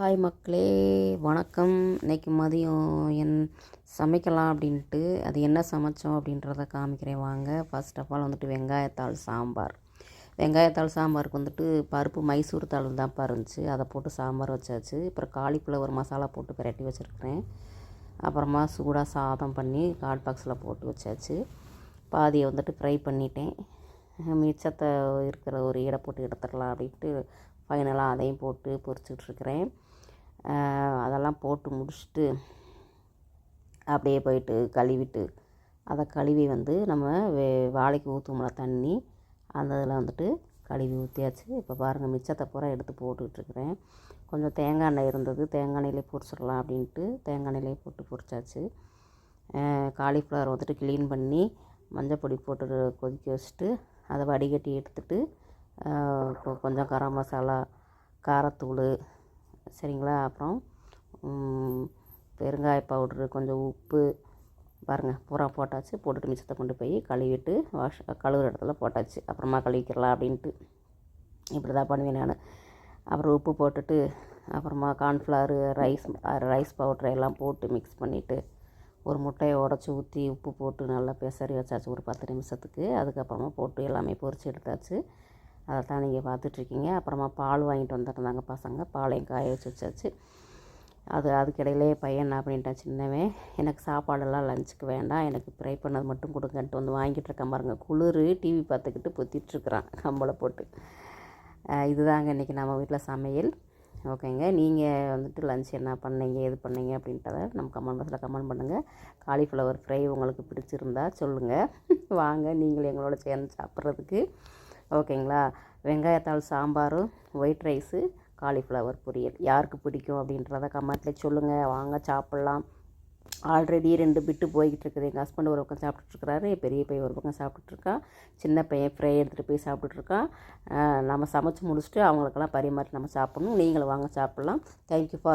Hi மக்களே வணக்கம். இன்னைக்கு மதியம் என் சமைக்கலாம் அப்படின்ட்டு அது என்ன சமைச்சோம் அப்படின்றத காமிக்கிறேன் வாங்க. ஃபர்ஸ்ட் ஆஃப் ஆல் வந்துட்டு வெங்காயத்தாள் சாம்பார். வெங்காயத்தாள் சாம்பாருக்கு வந்துட்டு பருப்பு மைசூர் தாள் தான்ப்பா இருந்துச்சு. அதை போட்டு சாம்பார் வச்சாச்சு. அப்புறம் காலிஃப்ளவர் மசாலா போட்டு பிரட்டி வச்சுருக்கிறேன். அப்புறமா சூடாக சாதம் பண்ணி கால் பாக்ஸில் போட்டு வச்சாச்சு. பாதியை வந்துட்டு ஃப்ரை பண்ணிட்டேன். மிச்சத்தை இருக்கிற ஒரு ஈடை போட்டு எடுத்துடலாம் அப்படின்ட்டு ஃபைனலாக அதையும் போட்டு பொரிச்சிட்ருக்கிறேன் அதெல்லாம் போட்டு முடிச்சுட்டு அப்படியே போயிட்டு கழுவிட்டு அதை கழுவி வந்து நம்ம வே வாழைக்கு ஊற்றுவோம்ல தண்ணி அந்த இதில் வந்துட்டு கழுவி ஊற்றியாச்சு இப்போ பாருங்கள் மிச்சத்தை பூரா எடுத்து போட்டுக்கிட்டுருக்குறேன். கொஞ்சம் தேங்காய் எண்ணெய் இருந்தது தேங்காய் எண்ணெயிலே பொரிச்சிடலாம் அப்படின்ட்டு தேங்காய் எண்ணெயிலே போட்டு பொரிச்சாச்சு. காலிஃப்ளவர் வந்துட்டு க்ளீன் பண்ணி மஞ்சள் பொடி போட்டு கொதிக்க வச்சுட்டு அதை வடிகட்டி இப்போ கொஞ்சம் கரம் மசாலா காரத்தூள் சரிங்களா? அப்புறம் பெருங்காய பவுட்ரு கொஞ்சம் உப்பு பாருங்கள் பூரா போட்டாச்சு. போட்டுட்டு மிச்சத்தை கொண்டு போய் கழுவிட்டு வாஷ் கழுவுற இடத்துல போட்டாச்சு. அப்புறமா கழுவிக்கிறலாம் அப்படின்ட்டு. இப்படி தான் பண்ணுவேன் நான். அப்புறம் உப்பு போட்டுட்டு அப்புறமா கார்ன்ஃப்ளவர் ரைஸ் ரைஸ் பவுட்ரு எல்லாம் போட்டு மிக்ஸ் பண்ணிவிட்டு ஒரு முட்டையை உடச்சி ஊற்றி உப்பு போட்டு நல்லா பெசரி வச்சாச்சு ஒரு பத்து நிமிஷத்துக்கு. அதுக்கப்புறமா போட்டு எல்லாமே பொரித்து எடுத்தாச்சு. அதை தான் நீங்கள் பார்த்துட்ருக்கீங்க. அப்புறமா பால் வாங்கிட்டு வந்துருந்தாங்க பசங்க. பாலையும் காய வச்சு வச்சாச்சு. அது அதுக்கிடையிலே பையன் என்ன பண்ணிட்டான் சின்னவன் எனக்கு சாப்பாடெல்லாம் லஞ்சுக்கு வேண்டாம். எனக்கு ஃப்ரை பண்ணது மட்டும் கொடுங்கன்ட்டு வந்து வாங்கிட்டு இருக்கேன் பாருங்க. குளிர் டிவி பார்த்துக்கிட்டு பொத்திட்டுருக்குறான் கம்பளை போட்டு. இதுதாங்க இன்றைக்கி நம்ம வீட்டில் சமையல். ஓகேங்க. நீங்கள் வந்துட்டு லஞ்ச் என்ன பண்ணீங்க எது பண்ணீங்க அப்படின்றத நம்ம கமெண்ட் பாக்ஸில் கமெண்ட் பண்ணுங்கள் காலிஃப்ளவர் ஃப்ரை உங்களுக்கு பிடிச்சிருந்தா சொல்லுங்கள் வாங்க நீங்களும் எங்களோட சேர்ந்து சாப்பிட்றதுக்கு. ஓகேங்களா? வெங்காயத்தாள் சாம்பாரும் ஒயிட் ரைஸு காலிஃப்ளவர் பொரியல். யாருக்கு பிடிக்கும் அப்படின்றத கமெண்ட்டில் சொல்லுங்கள் வாங்க சாப்பிட்லாம். ஆல்ரெடி ரெண்டு பிட்டு போய்கிட்டு இருக்குது. எங்கள் ஹஸ்பண்ட் ஒரு பக்கம் சாப்பிட்டுட்ருக்குறாரு பெரிய பையன் ஒரு பக்கம் சாப்பிட்டுட்ருக்கான் சின்ன பையன் ஃப்ரை எடுத்துகிட்டு போய் சாப்பிட்டுட்ருக்கான் நம்ம சமைச்சு முடிச்சுட்டு அவங்களுக்கெல்லாம் பரிமாறி நம்ம சாப்பிட்ணும். நீங்களும் வாங்க சாப்பிட்லாம். Thank you for